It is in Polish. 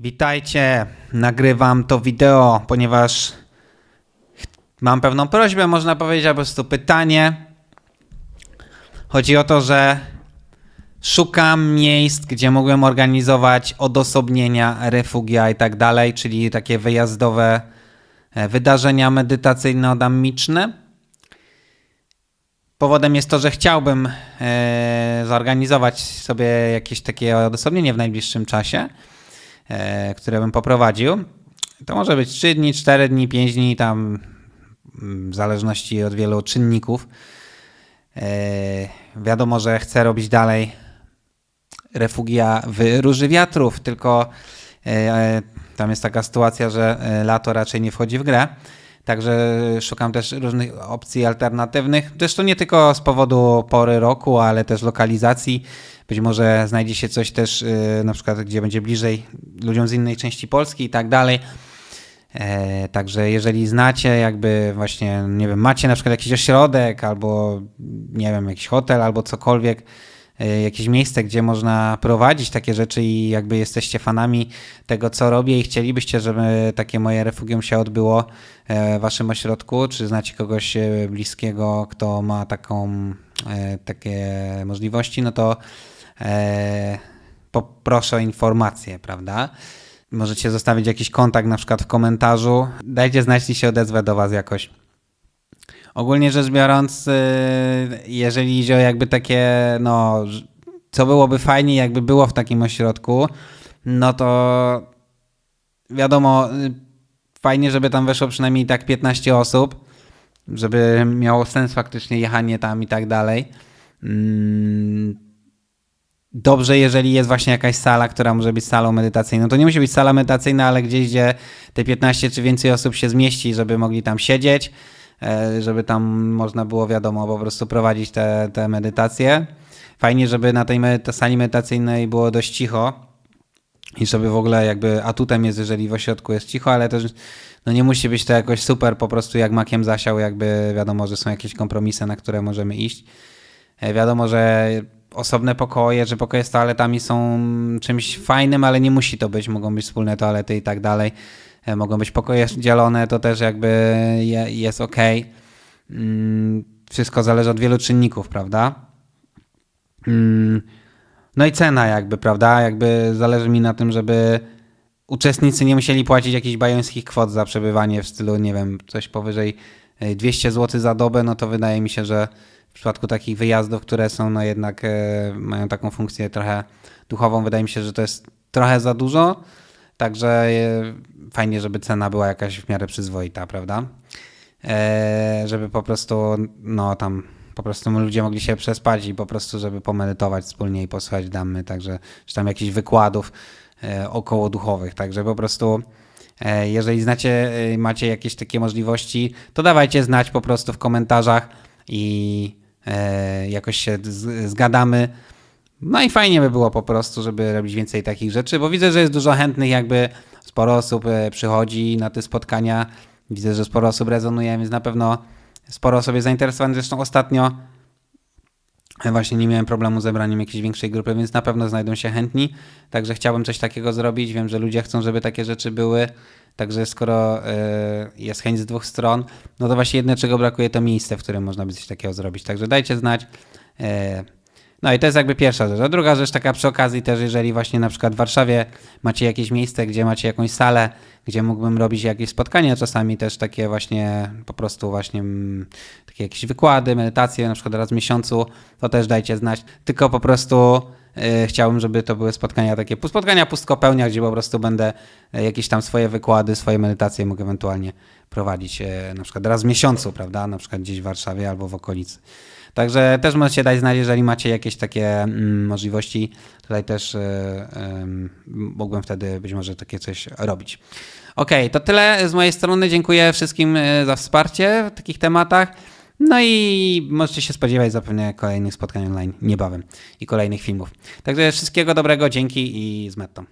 Witajcie, nagrywam to wideo, ponieważ mam pewną prośbę, można powiedzieć, albo prostu pytanie. Chodzi o to, że szukam miejsc, gdzie mógłbym organizować odosobnienia, refugia i tak dalej, czyli takie wyjazdowe e, wydarzenia medytacyjno-damiczne. Powodem jest to, że chciałbym e, zorganizować sobie jakieś takie odosobnienie w najbliższym czasie które bym poprowadził. To może być 3 dni, 4 dni, 5 dni, tam mm, w zależności od wielu czynników. E, wiadomo, że chcę robić dalej refugia w Róży Wiatrów, tylko e, e, tam jest taka sytuacja, że e, lato raczej nie wchodzi w grę. Także szukam też różnych opcji alternatywnych. Zresztą nie tylko z powodu pory roku, ale też lokalizacji. Być może znajdzie się coś też, y, na przykład, gdzie będzie bliżej ludziom z innej części Polski i tak dalej. E, Także jeżeli znacie, jakby właśnie, nie wiem, macie na przykład jakiś ośrodek albo, nie wiem, jakiś hotel albo cokolwiek, jakieś miejsce, gdzie można prowadzić takie rzeczy i jakby jesteście fanami tego, co robię i chcielibyście, żeby takie moje refugium się odbyło e, w waszym ośrodku, czy znacie kogoś e, bliskiego, kto ma taką, e, takie możliwości, no to e, poproszę o informację, prawda? Możecie zostawić jakiś kontakt na przykład w komentarzu. Dajcie znać, jeśli się odezwę do was jakoś. Ogólnie rzecz biorąc, y, jeżeli idzie o jakby takie, no, co byłoby fajnie, jakby było w takim ośrodku, no to wiadomo, y, fajnie, żeby tam weszło przynajmniej tak 15 osób, żeby miało sens faktycznie jechanie tam i tak dalej. Mm, Dobrze, jeżeli jest właśnie jakaś sala, która może być salą medytacyjną. To nie musi być sala medytacyjna, ale gdzieś, gdzie te 15 czy więcej osób się zmieści, żeby mogli tam siedzieć, żeby tam można było, wiadomo, po prostu prowadzić te, te medytacje. Fajnie, żeby na tej sali medytacyjnej było dość cicho i żeby w ogóle jakby atutem jest, jeżeli w ośrodku jest cicho, ale też no nie musi być to jakoś super po prostu jak makiem zasiał, jakby wiadomo, że są jakieś kompromisy, na które możemy iść. E, Wiadomo, że osobne pokoje, że pokoje z toaletami są czymś fajnym, ale nie musi to być. Mogą być wspólne toalety i tak dalej. E, Mogą być pokoje dzielone, to też jakby je, jest ok. Mm, Wszystko zależy od wielu czynników, prawda? Mm, No i cena jakby, prawda? Jakby zależy mi na tym, żeby uczestnicy nie musieli płacić jakichś bajońskich kwot za przebywanie w stylu, nie wiem, coś powyżej e, 200 zł za dobę, no to wydaje mi się, że w przypadku takich wyjazdów, które są no jednak e, mają taką funkcję trochę duchową, wydaje mi się, że to jest trochę za dużo. Także e, fajnie, żeby cena była jakaś w miarę przyzwoita, prawda? E, żeby po prostu, no tam, po prostu ludzie mogli się przespać i po prostu, żeby pomedytować wspólnie i posłuchać damy, także, czy tam jakichś wykładów e, około duchowych, także po prostu e, jeżeli znacie, e, macie jakieś takie możliwości, to dawajcie znać po prostu w komentarzach i e, jakoś się z, zgadamy. No i fajnie by było po prostu, żeby robić więcej takich rzeczy, bo widzę, że jest dużo chętnych, jakby sporo osób e, przychodzi na te spotkania. Widzę, że sporo osób rezonuje, więc na pewno sporo osób jest zainteresowanych. Zresztą ostatnio e, właśnie nie miałem problemu z zebraniem jakiejś większej grupy, więc na pewno znajdą się chętni. Także chciałbym coś takiego zrobić. Wiem, że ludzie chcą, żeby takie rzeczy były. Także skoro e, jest chęć z dwóch stron, no to właśnie jedne, czego brakuje, to miejsce, w którym można by coś takiego zrobić. Także dajcie znać. No i to jest jakby pierwsza rzecz. A druga rzecz taka przy okazji też, jeżeli właśnie na przykład w Warszawie macie jakieś miejsce, gdzie macie jakąś salę, gdzie mógłbym robić jakieś spotkania czasami też takie właśnie po prostu właśnie mm, takie jakieś wykłady, medytacje na przykład raz w miesiącu, to też dajcie znać. Tylko po prostu chciałbym, żeby to były spotkania takie, spotkania pustkopełnia, gdzie po prostu będę e, jakieś tam swoje wykłady, swoje medytacje mógł ewentualnie prowadzić e, na przykład raz w miesiącu, prawda, na przykład gdzieś w Warszawie albo w okolicy. Także też możecie dać znać, jeżeli macie jakieś takie mm, możliwości. Tutaj też ym, mógłbym wtedy być może takie coś robić. Okej, to tyle z mojej strony. Dziękuję wszystkim za wsparcie w takich tematach. No i możecie się spodziewać zapewne kolejnych spotkań online niebawem i kolejnych filmów. Także wszystkiego dobrego, dzięki i z mettą.